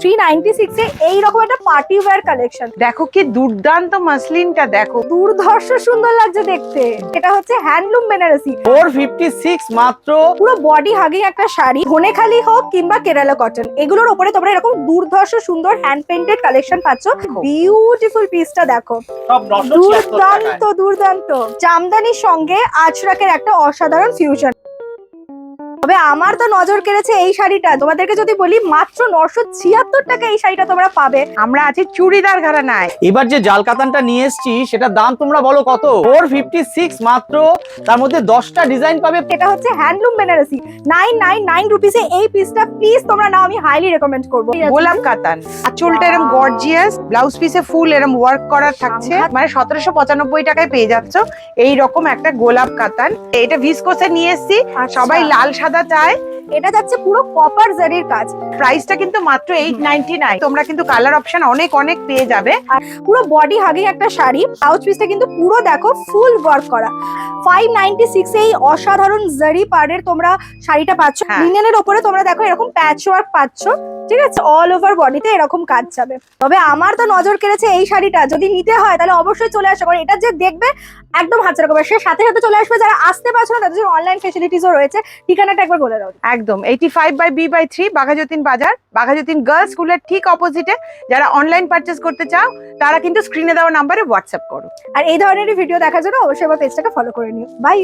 Three ninety সিক্সে এইরকম একটা পার্টি ওয়্যার কালেকশন। দেখো কি দুর্দান্ত মাসলিনটা দেখো। দুর্ধর্ষ সুন্দর লাগছে দেখতে। এটা হচ্ছে handloom Benarasi. Four fifty six মাত্র। পুরো বডি হাগিং একটা শাড়ি ধনেখালি হোক কিংবা কেরালা কটন। এগুলোর উপরে তোমরা এরকম দুর্ধর্ষ সুন্দর হ্যান্ড পেন্টেড কালেকশন পাচ্ছ। বিউটিফুল পিসটা দেখো। দুর্দান্ত দুর্দান্ত। জামদানির সঙ্গে আজরাকের একটা অসাধারণ ফিউশন তবে আমার তো নজর কেড়েছে এই শাড়িটা। তোমাদেরকে যদি বলি মাত্র নশো ছিয়াত্তর টাকা এই শাড়িটা তোমরা পাবে। আমরা আছি চুড়িদার ঘরানায়। এবার যে জাল কাতানটা নিয়ে এসেছি সেটার দাম তোমরা বলো কত? ফোর ফিফটি সিক্স মাত্র তার মধ্যে দশটা ডিজাইন পাবে। এটা হচ্ছে handloom Benarasi nine nine nine রুপিসে এই পিসটা প্লিজ তোমরা নাও আমি হাইলি রেকমেন্ড করব। গোলাপ কাতান। আর চুলটা এরম গর্জিয়াস ব্লাউজ পিসে ফুল এরম ওয়ার্ক করা থাকছে। মানে সতেরোশো পঁচানব্বই টাকায় পেয়ে যাচ্ছ। এই রকম একটা গোলাপ কাতান। এটা ভিসকোসে নিয়ে এসছি। সবাই লাল সাদা চায় এটা যাচ্ছে পুরো কপার জারির কাজ। প্রাইসটা কিন্তু মাত্র এইট নাইনটি নাইন তোমরা কিন্তু কালার অপশন অনেক অনেক পেয়ে যাবে। আর পুরো বডি হাগিং একটা শাড়ি ব্লাউজ পিসটা কিন্তু পুরো দেখো ফুল ওয়ার্ক করা। ফাইভ নাইনটি সিক্স এই অসাধারণ জারি পাড়ের তোমরা শাড়িটা পাচ্ছ। হ্যাঁ। লিনেনের ওপরে তোমরা দেখো এরকম প্যাচ ওয়ার্ক পাচ্ছ। ঠিক আছে? অল ওভার বডিতে এরকম কাজ যাবে। তবে আমার তো নজর কেড়েছে এই শাড়িটা। যদি নিতে হয় তাহলে অবশ্যই চলে আসো। কারণ এটা যে দেখবে একদম হাজার করবে সে সাথে সাথে চলে আসবে। যারা আসতে পারছ না তাদের জন্য অনলাইন ফেসিলিটিসও রয়েছে। ঠিকানাটা একবার বলে দাও। একদম। Eighty five by B by three Baghajatin বাজার। বাঘাযতীন গার্লস স্কুলের ঠিক অপোজিটে যারা অনলাইন পারচেস করতে চাও তারা কিন্তু স্ক্রিনে দেওয়া নাম্বারে হোয়াটসঅ্যাপ করো। আর এই ধরনের ভিডিও দেখার জন্য অবশ্যই আমার পেজটাকে ফলো করে নিও। বাই